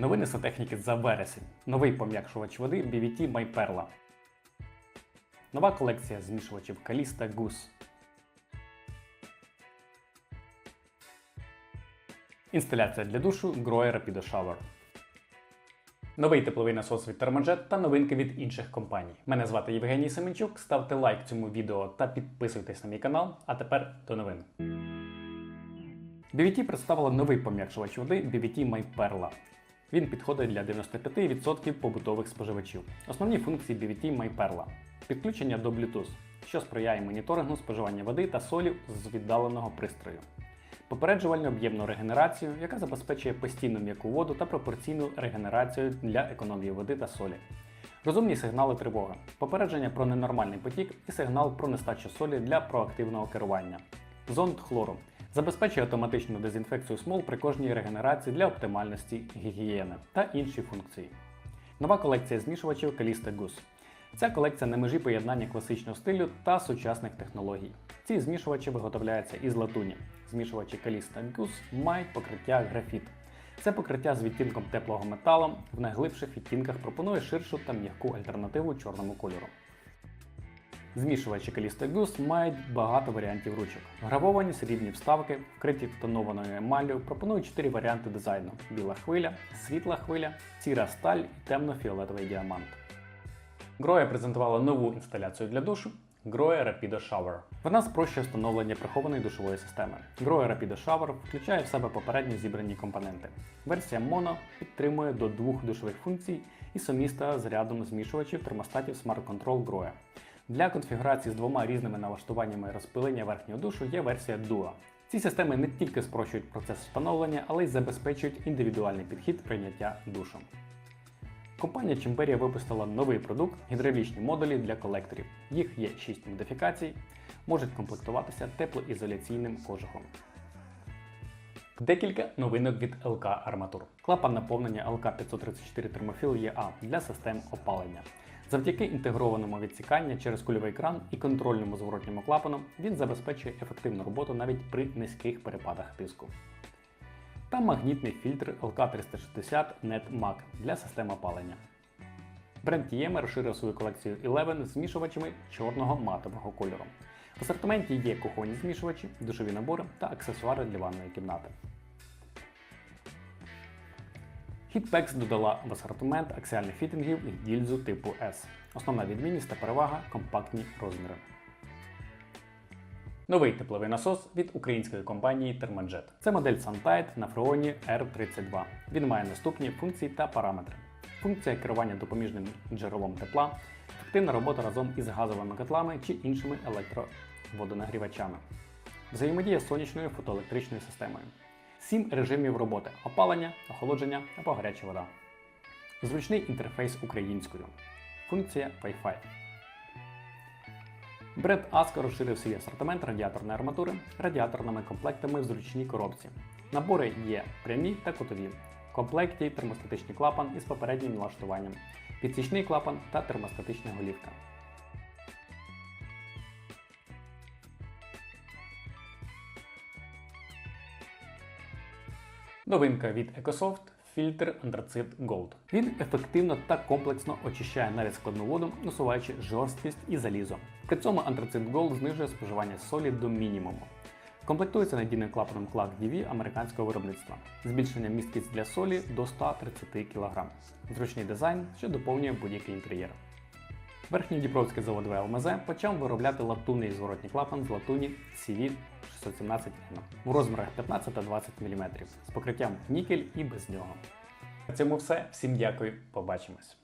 Новини сантехніки за вересень. Новий пом'якшувач води BVT MyPerla. Нова колекція змішувачів Kalista Goose. Інсталяція для душу Grohe Rapido Shower. Новий тепловий насос від Thermojet та новинки від інших компаній. Мене звати Євгеній Семенчук. Ставте лайк цьому відео та підписуйтесь на мій канал. А тепер до новин. BVT представила новий пом'якшувач води BVT MyPerla. Він підходить для 95% побутових споживачів. Основні функції BVT MyPerla. Підключення до Bluetooth, що сприяє моніторингу споживання води та солі з віддаленого пристрою. Попереджувальну об'ємну регенерацію, яка забезпечує постійну м'яку воду та пропорційну регенерацію для економії води та солі. Розумні сигнали тривоги, попередження про ненормальний потік і сигнал про нестачу солі для проактивного керування. Зонд хлору забезпечує автоматичну дезінфекцію смол при кожній регенерації для оптимальності гігієни та інші функції. Нова колекція змішувачів Kalista Goose. Ця колекція на межі поєднання класичного стилю та сучасних технологій. Ці змішувачі виготовляються із латуні. Змішувачі Kalista Goose мають покриття графіт. Це покриття з відтінком теплого металу в найглибших відтінках пропонує ширшу та м'яку альтернативу чорному кольору. Змішувачі Kalista Goose мають багато варіантів ручок. Гравовані срібні вставки, вкриті тонованою емаллю, пропонують 4 варіанти дизайну: біла хвиля, світла хвиля, сіра сталь і темно-фіолетовий діамант. Grohe презентувала нову інсталяцію для душу Grohe Rapido Shower. Вона спрощує встановлення прихованої душової системи. Grohe Rapido Shower включає в себе попередньо зібрані компоненти. Версія Mono підтримує до двох душових функцій і суміста з рядом змішувачів термостатів Smart Control Grohe. Для конфігурації з двома різними налаштуваннями розпилення верхнього душу є версія Duo. Ці системи не тільки спрощують процес встановлення, але й забезпечують індивідуальний підхід прийняття душу. Компанія Chimperia випустила новий продукт гідравлічні модулі для колекторів. Їх є 6 модифікацій, можуть комплектуватися теплоізоляційним кожухом. Декілька новинок від ЛК Арматур. Клапан наповнення ЛК 534 термофіл ЄА для систем опалення. Завдяки інтегрованому відсіканню через кульовий кран і контрольному зворотньому клапану він забезпечує ефективну роботу навіть при низьких перепадах тиску. Та магнітний фільтр LK360 NetMag для систем опалення. Бренд Tieme розширив свою колекцію 11 з змішувачами чорного матового кольору. В асортименті є кухонні змішувачі, душові набори та аксесуари для ванної кімнати. Hitpex додала в асортимент аксіальних фітингів і гільзу типу S. Основна відмінність та перевага компактні розміри. Новий тепловий насос від української компанії Thermojet. Це модель SunTide на фреоні R32. Він має наступні функції та параметри. Функція керування допоміжним джерелом тепла, ефективна робота разом із газовими котлами чи іншими електроводонагрівачами. Взаємодія з сонячною фотоелектричною системою. 7 режимів роботи: опалення, охолодження або гаряча вода. Зручний інтерфейс українською. Функція Wi-Fi. Бренд Asko розширив свій асортимент радіаторної арматури радіаторними комплектами в зручній коробці. Набори є прямі та кутові. В комплекті термостатичний клапан із попереднім налаштуванням, підсічний клапан та термостатична голівка. Новинка від Ecosoft фільтр Anthrazit Gold. Він ефективно та комплексно очищає навіть складну воду, усуваючи жорсткість і залізо. При цьому Anthrazit Gold знижує споживання солі до мінімуму. Комплектується надійним клапаном Clark DV американського виробництва. Збільшення місткість для солі до 130 кг. Зручний дизайн, що доповнює будь-який інтер'єр. Верхній Дніпровський завод ВЛМЗ почав виробляти латунний зворотній клапан з латуні CV 617 n у розмірах 15 та 20 мм з покриттям нікель і без нього. На цьому все. Всім дякую, побачимось.